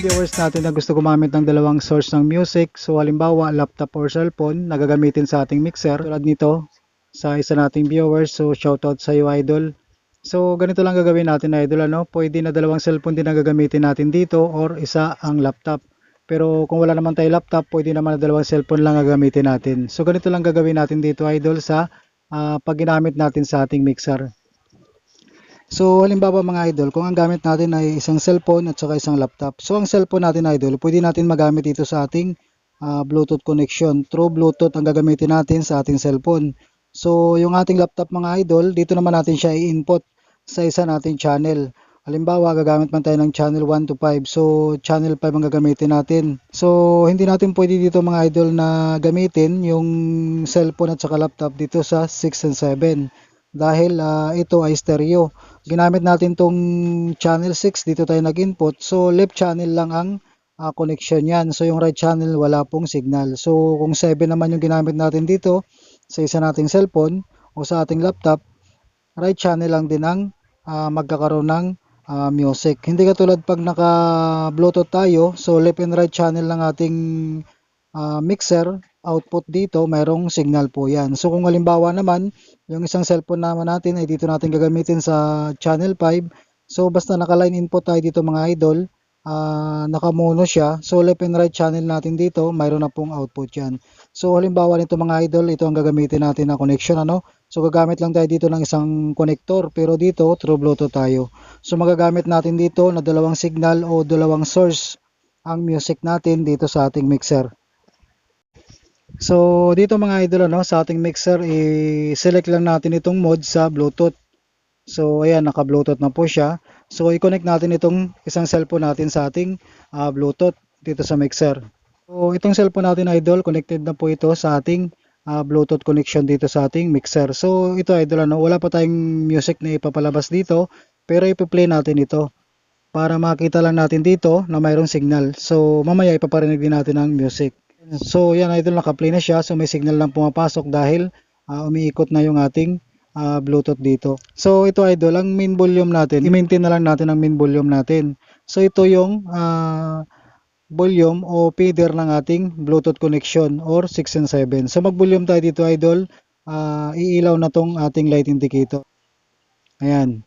viewers natin na gusto gumamit ng dalawang source ng music, so halimbawa laptop or cellphone na gagamitin sa ating mixer, tulad nito sa isa nating viewers, so shoutout sa iyo idol. So ganito lang gagawin natin idol, ano? pwede na dalawang cellphone din na gagamitin natin dito or isa ang laptop. Pero kung wala naman tayo laptop, pwede naman na dalawang cellphone lang gagamitin natin. So ganito lang gagawin natin dito idol sa ah, pag natin sa ating mixer. So, halimbawa mga idol, kung ang gamit natin ay isang cellphone at saka isang laptop. So, ang cellphone natin idol, pwede natin magamit ito sa ating ah, Bluetooth connection. Through Bluetooth ang gagamitin natin sa ating cellphone. So, yung ating laptop mga idol, dito naman natin siya i-input sa isa nating channel. Halimbawa, gagamit man tayo ng channel 1 to 5. So, channel 5 ang gagamitin natin. So, hindi natin pwede dito mga idol na gamitin yung cellphone at saka laptop dito sa 6 and 7 dahil ah, ito ay stereo. Ginamit natin tong channel 6 dito tayo nag-input. So left channel lang ang ah, connection yan. So yung right channel wala pong signal. So kung 7 naman yung ginamit natin dito sa isa nating cellphone o sa ating laptop, right channel lang din ang ah, magkakaroon ng ah, music. Hindi katulad pag naka Bluetooth tayo, so left and right channel lang ating ah, mixer output dito, mayroong signal po yan. So kung halimbawa naman, yung isang cellphone naman natin ay dito natin gagamitin sa channel 5. So basta naka-line input tayo dito mga idol, ah nakamono siya. So left and right channel natin dito, mayroon na pong output yan. So halimbawa nito mga idol, ito ang gagamitin natin na connection ano. So gagamit lang tayo dito ng isang connector pero dito through Bluetooth tayo. So magagamit natin dito na dalawang signal o dalawang source ang music natin dito sa ating mixer. So dito mga idol ano, sa ating mixer i-select lang natin itong mode sa Bluetooth. So ayan naka-Bluetooth na po siya. So i-connect natin itong isang cellphone natin sa ating ah, Bluetooth dito sa mixer. So itong cellphone natin idol, connected na po ito sa ating ah, Bluetooth connection dito sa ating mixer. So ito idol ano, wala pa tayong music na ipapalabas dito, pero ipi-play natin ito para makita lang natin dito na mayroong signal. So mamaya ipaparinig din natin ang music. So yan idol naka-play na siya so may signal lang pumapasok dahil ah, umiikot na yung ating ah, Bluetooth dito. So ito idol ang main volume natin. I-maintain na lang natin ang main volume natin. So ito yung ah, volume o feeder ng ating Bluetooth connection or 6 and 7. So mag-volume tayo dito idol. Ah, iilaw na tong ating light indicator. Ayan.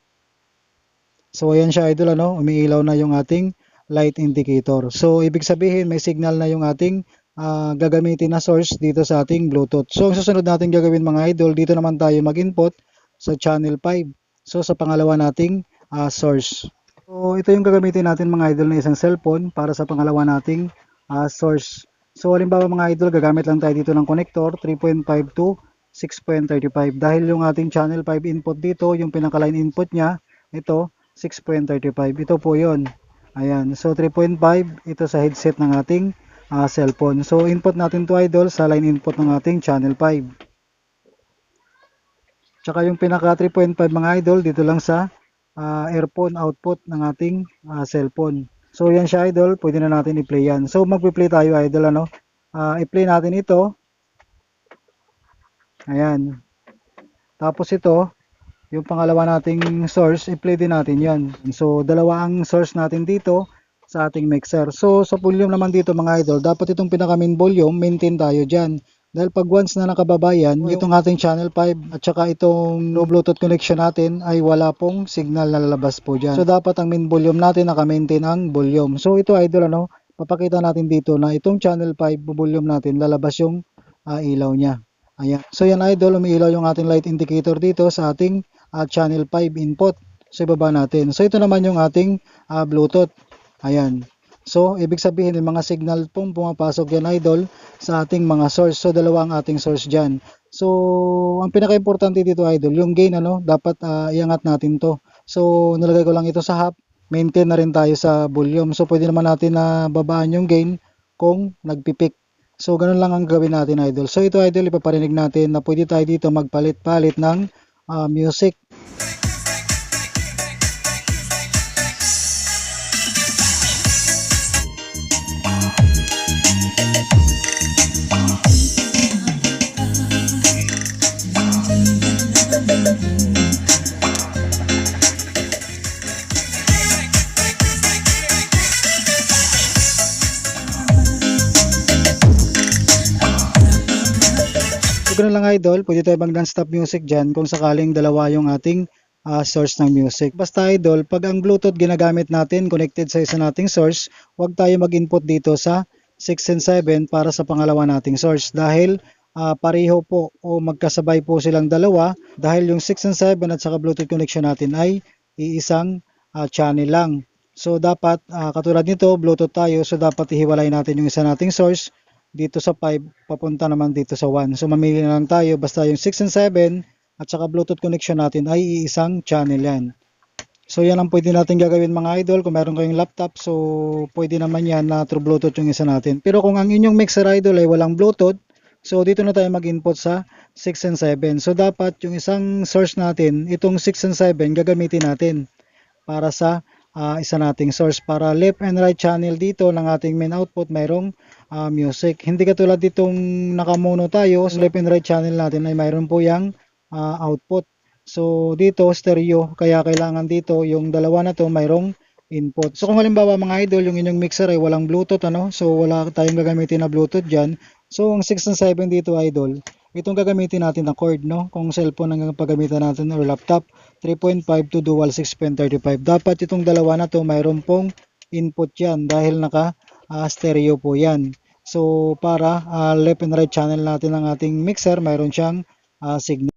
So ayan siya idol ano, umiilaw na yung ating light indicator. So ibig sabihin may signal na yung ating ah, gagamitin na source dito sa ating Bluetooth. So ang susunod natin gagawin mga idol, dito naman tayo mag-input sa channel 5. So sa pangalawa nating ah, source. So ito yung gagamitin natin mga idol na isang cellphone para sa pangalawa nating ah, source. So halimbawa mga idol, gagamit lang tayo dito ng connector 3.5 to 6.35 dahil yung ating channel 5 input dito, yung pinaka-line input niya, ito 6.35. Ito po 'yon. Ayan. So 3.5 ito sa headset ng ating ah, cellphone. So input natin to idol sa line input ng ating channel 5. Tsaka yung pinaka 3.5 mga idol dito lang sa ah, earphone output ng ating ah, cellphone. So yan siya idol, pwede na natin i-play yan. So magpi-play tayo idol ano. Ah, i-play natin ito. Ayan. Tapos ito, yung pangalawa nating source, i-play din natin yan. So, dalawa ang source natin dito sa ating mixer. So, sa volume naman dito mga idol, dapat itong pinaka main volume, maintain tayo dyan. Dahil pag once na nakababa yan, itong ating channel 5 at saka itong no Bluetooth connection natin ay wala pong signal na lalabas po dyan. So, dapat ang main volume natin naka-maintain ang volume. So, ito idol ano, papakita natin dito na itong channel 5 volume natin lalabas yung ah, ilaw niya. Ayan. So, yan idol, umiilaw yung ating light indicator dito sa ating at channel 5 input. So ibaba natin. So ito naman yung ating ah, Bluetooth. Ayan. So ibig sabihin yung mga signal pong pumapasok yan idol sa ating mga source. So dalawa ang ating source diyan. So ang pinaka-importante dito idol, yung gain ano, dapat ah, iangat natin to. So nilagay ko lang ito sa half. Maintain na rin tayo sa volume. So pwede naman natin na babaan yung gain kung nagpipik. So ganun lang ang gawin natin idol. So ito idol ipaparinig natin na pwede tayo dito magpalit-palit ng ah, music. So ganun lang idol, pwede tayo mag non-stop music dyan kung sakaling dalawa yung ating ah, source ng music. Basta idol, pag ang Bluetooth ginagamit natin connected sa isa nating source, huwag tayo mag-input dito sa 6 and 7 para sa pangalawa nating source dahil ah, pareho po o magkasabay po silang dalawa dahil yung 6 and 7 at saka Bluetooth connection natin ay iisang ah, channel lang. So dapat ah, katulad nito Bluetooth tayo so dapat ihiwalay natin yung isa nating source dito sa 5 papunta naman dito sa 1. So mamili na lang tayo basta yung 6 and 7 at saka Bluetooth connection natin ay iisang channel yan. So yan ang pwede natin gagawin mga idol kung meron kayong laptop so pwede naman yan na through Bluetooth yung isa natin. Pero kung ang inyong mixer idol ay walang Bluetooth so dito na tayo mag-input sa 6 and 7. So dapat yung isang source natin itong 6 and 7 gagamitin natin para sa ah, isa nating source para left and right channel dito ng ating main output mayroong ah, music. Hindi katulad ditong nakamono tayo, sa left and right channel natin ay mayroon po yung ah, output. So dito stereo kaya kailangan dito yung dalawa na to mayroong input. So kung halimbawa mga idol yung inyong mixer ay walang bluetooth ano, so wala tayong gagamitin na bluetooth diyan. So ang 6 and 7 dito idol, itong gagamitin natin na cord no, kung cellphone ang paggamitan natin or laptop 3.5 to dual 6.35. Dapat itong dalawa na to mayroon pong input yan dahil naka ah, stereo po yan. So para ah, left and right channel natin ng ating mixer mayroon siyang ah, signal.